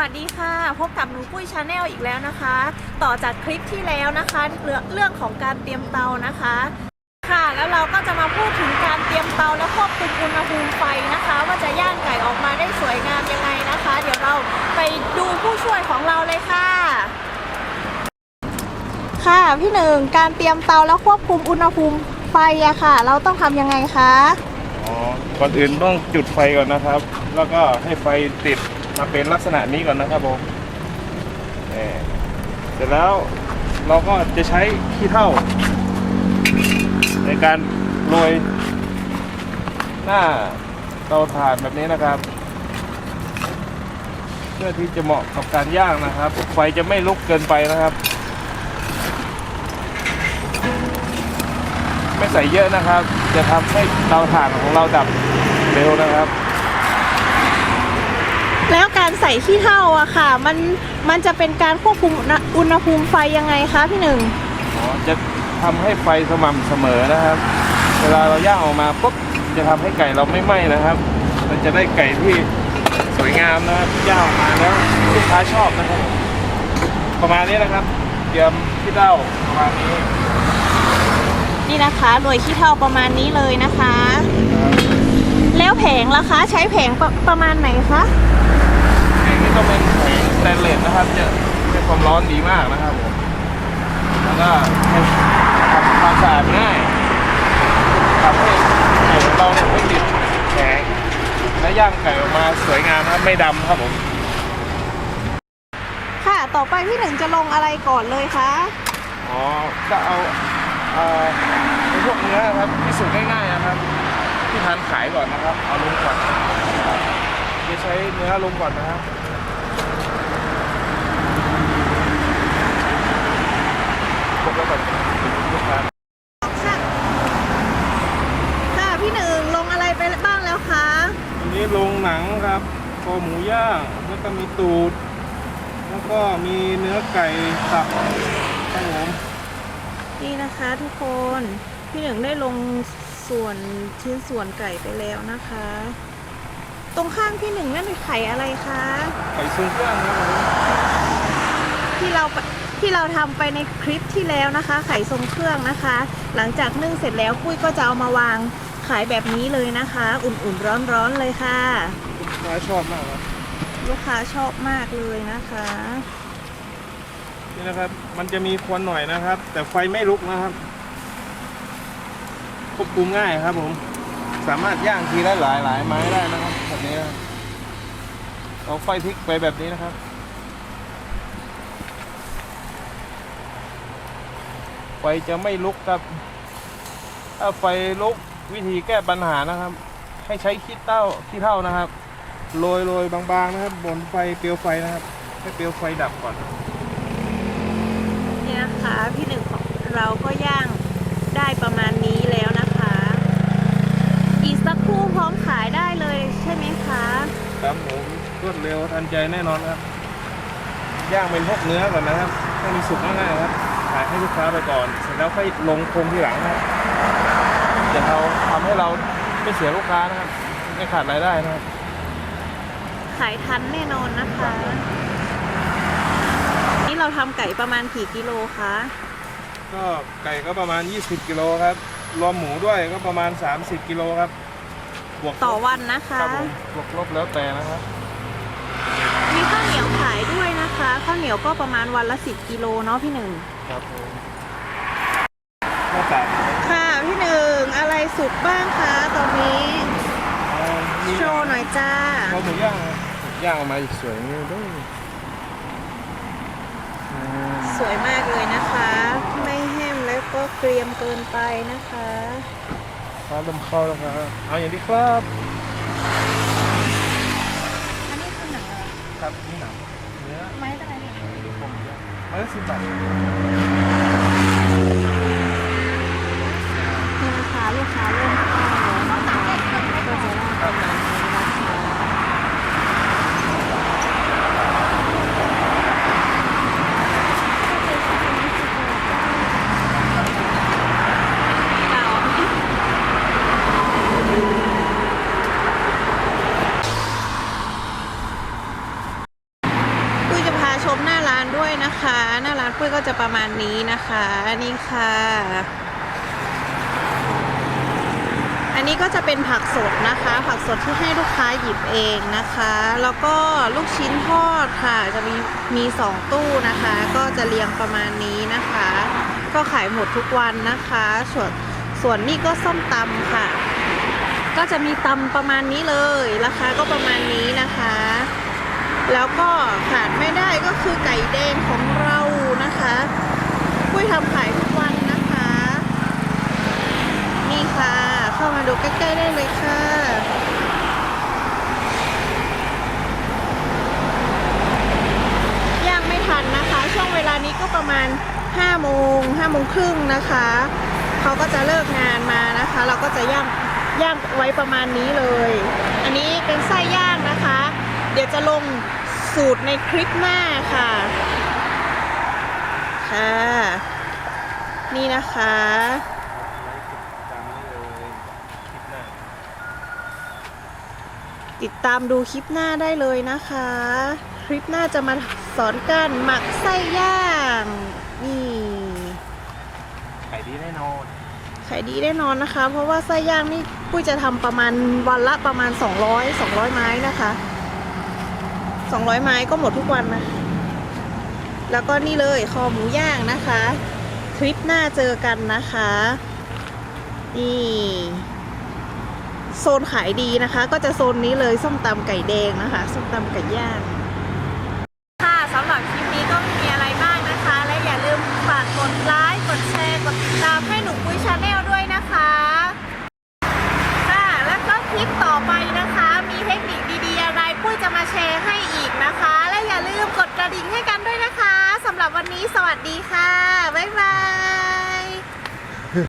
สวัสดีค่ะ พบกับนูปุ้ยชาแนลอีกแล้วนะคะ ต่อจากคลิปที่แล้วนะคะเรื่องของการเตรียมเตานะคะ ค่ะแล้วเราก็จะมาพูดถึงการเตรียมเตาและควบคุมอุณหภูมิไฟนะคะ ว่าจะย่างไก่ออกมาได้สวยงามยังไงนะคะ เดี๋ยวเราไปดูผู้ช่วยของเราเลยค่ะ ค่ะพี่หนึ่งการเตรียมเตาและควบคุมอุณหภูมิไฟอะค่ะ เราต้องทำยังไงคะอ๋อก่อนอื่นต้องจุดไฟก่อนนะครับ แล้วก็ให้ไฟติด มาเป็นลักษณะนี้ก่อนนะครับผมเสร็จแล้วเราก็จะใช้ขี้เถ้าในการโรยหน้าเตาถ่านแบบนี้นะครับ เพื่อที่จะเหมาะกับการย่างนะครับ ไฟจะไม่ลุกเกินไปนะครับ ไม่ใส่เยอะนะครับ จะทำให้เตาถ่านของเราดับเร็วนะครับ การใส่ขี้เถ้าอะค่ะ มันมันจะเป็นการควบคุมอุณหอุณหภูมิไฟยังไงคะพี่หนึ่งอ๋อจะทำให้ไฟสม่ำเสมอนะครับ เวลาเราย่างออกมาปุ๊บจะทำให้ไก่เราไม่ไหม้นะครับ มันจะได้ไก่ที่สวยงามนะครับย่างออกมาแล้วลูกค้าชอบนะครับ ประมาณนี้นะครับเตรียมที่เต้าประมาณนี้ นี่นะคะโรยขี้เถ้าประมาณนี้เลยนะคะนะครับแล้วแผงล่ะคะใช้แผงประประมาณไหนคะแผง นี้ต้องเป็นแผงสแตนเลสนะครับ จะให้ความร้อนดีมากนะครับผมแล้วก็ให้ทำความสะอาดง่ายทำให้ไก่ของเราเนี่ยไม่ติดแข็งและย่างไก่ออกมาสวยงามนะครับไม่ดำครับผม ค่ะ ต่อไปพี่หนึ่งจะลงอะไรก่อนเลยคะ อ๋อก็เอาเอ่อไอ้พวกเนื้อครับที่สุกง่ายๆนะครับ ที่ทานขายก่อนนะครับ เอาลงก่อนจะใช้เนื้อลงก่อนนะครับครบ แล้วก่อนลูกค้าค่ะค่ะพี่หนึ่งลงอะไรไปบ้างแล้วคะอันนี้ลงหนังครับคอหมูย่างแล้วก็มีตูด แล้วก็มีเนื้อไก่สับครับผมนี่นะคะทุกคนพี่หนึ่งได้ลงส่วนชิ้นส่วนไก่ไปแล้วนะคะ ตรงข้างพี่หนึ่งนั่นเป็นไข่อะไรคะไก่ทรงเครื่องครับผมที่เรา ที่เราทำไปในคลิปที่แล้วนะคะ ไข่ทรงเครื่องนะคะ หลังจากนึ่งเสร็จแล้วปุ้ยก็จะเอามาวางขายแบบนี้เลยนะคะ อุ่นๆร้อนๆเลยค่ะ ลูกค้าชอบมากครับลูกค้าชอบมากเลยนะคะ นี่นะครับมันจะมีควันหน่อยนะครับ แต่ไฟไม่ลุกนะครับควบคุมง่ายครับผมสามารถย่างทีละหลายหลายไม้ได้นะครับแบบนี้นะครับเอาไฟพลิกไปแบบนี้นะครับ ไฟจะไม่ลุกครับ ถ้าไฟลุกวิธีแก้ปัญหานะครับ ให้ใช้ขี้เต้าขี้เท่านะครับโรยโรยบางๆนะครับ บนไฟเปลวไฟนะครับ ให้เปลวไฟดับก่อนนี่นะคะพี่หนึ่งของเราก็ย่างได้ประมาณนี้แล้วนะคะ อีกสักครู่พร้อมขายได้เลยใช่ไหมคะครับผมรวดเร็วทันใจแน่นอนครับ ย่างเป็นพวกเนื้อก่อนนะครับให้มันสุกง่ายๆครับขายให้ลูกค้าไปก่อน เสร็จแล้วค่อยลงโครงทีหลังนะครับจะเราทำให้เราไม่เสียลูกค้านะครับไม่ขาดรายได้นะครับ ขายทันแน่นอนนะคะ นี่เราทำไก่ประมาณกี่กิโลคะ ก็ไก่ก็ประมาณ 20 กิโลครับ รวมหมูด้วยก็ประมาณ 30 กิโลครับ บวกต่อวันนะคะครับผมบวกลบแล้วแต่นะครับ มีข้าวเหนียวขายด้วย นะคะข้าวเหนียวก็ประมาณวันละ 10กิโลเนาะพี่หนึ่งครับผมหน้าตาค่ะพี่หนึ่งอะไรสุกบ้างคะตอนนี้เอ่อมีโชว์หน่อยจ้าเขาหมูย่างครับย่างออกมาอีกสวยนี่ด้วยอืมสวยมากเลยนะคะ ไม่แห้งแล้วก็เกรียมเกินไปนะคะฟ้าลมเข้าแล้วครับเอาอย่างนี้ครับ อันนี้คือหนังอะไรครับนี่หนังเนื้อ ไม้อะไรเนี่ยผมย่ไม้ละสิบบาทนี่นะคะลูกค้าเริ่มเข้าแล้วนะคะก็จะได้ประมาณนี้นะคะปุ้ยจะพาชม มหน้าร้านด้วยนะคะ หน้าร้านปุ้ยก็ จะประมาณนี้นะคะ นี่ค่ะ อันนี้ก็จะเป็นผักสดนะคะ ผักสดที่ให้ลูกค้าหยิบเองนะคะ แล้วก็ลูกชิ้นทอดค่ะ จะมีมีสองตู้นะคะ ก็จะเรียงประมาณนี้นะคะ ก็ขายหมดทุกวันนะคะ ส่วนส่วนนี้ก็ส้มตำค่ะ ก็จะมีตำประมาณนี้เลย ราคาก็ประมาณนี้นะคะแล้วก็ขาดไม่ได้ก็คือไก่แดงของเรา นะคะปุ้ยทำขายทุกวันนะคะ นี่ค่ะ เข้ามาดูใกล้ๆได้เลยค่ะย่างไม่ทันนะคะ ช่วงเวลานี้ก็ประมาณ5โมง5โมงครึ่งนะคะ เขาก็จะเลิกงานมานะคะ เราก็จะย่างย่างไว้ประมาณนี้เลย อันนี้เป็นไส้ย่างนะคะ เดี๋ยวจะลงสูตรในคลิปหน้าค่ะ ค่ะ นี่นะคะ ติดตามดูคลิปหน้าได้เลยนะคะ คลิปหน้าจะมาสอนการหมักไส้ย่าง นี่ขายดีแน่นอนขายดีแน่นอนนะคะ เพราะว่าไส้ย่างนี่ปุ้ยจะทำประมาณวันละประมาณ 200 200 ไม้นะคะ 200 ไม้ก็หมดทุกวันนะ แล้วก็นี่เลยคอหมูย่างนะคะ คลิปหน้าเจอกันนะคะ นี่ โซนขายดีนะคะ ก็จะโซนนี้เลยส้มตำไก่แดงนะคะ ส้มตำไก่ย่าง ค่ะสำหรับคลิปนี้ก็ไม่มีอะไรมากนะคะ และอย่าลืมฝากกดไลค์ กดแชร์ กดติดตามให้หนูปุ้ยชาแนลด้วยนะคะค่ะ แล้วก็คลิปต่อไปนะคะ มีเทคนิคดีๆอะไรปุ้ยจะมาแชร์ให้อีกนะคะ และอย่าลืมกดกระดิ่งให้กันด้วยนะคะสำหรับ วันนี้สวัสดีค่ะ บ๊ายบาย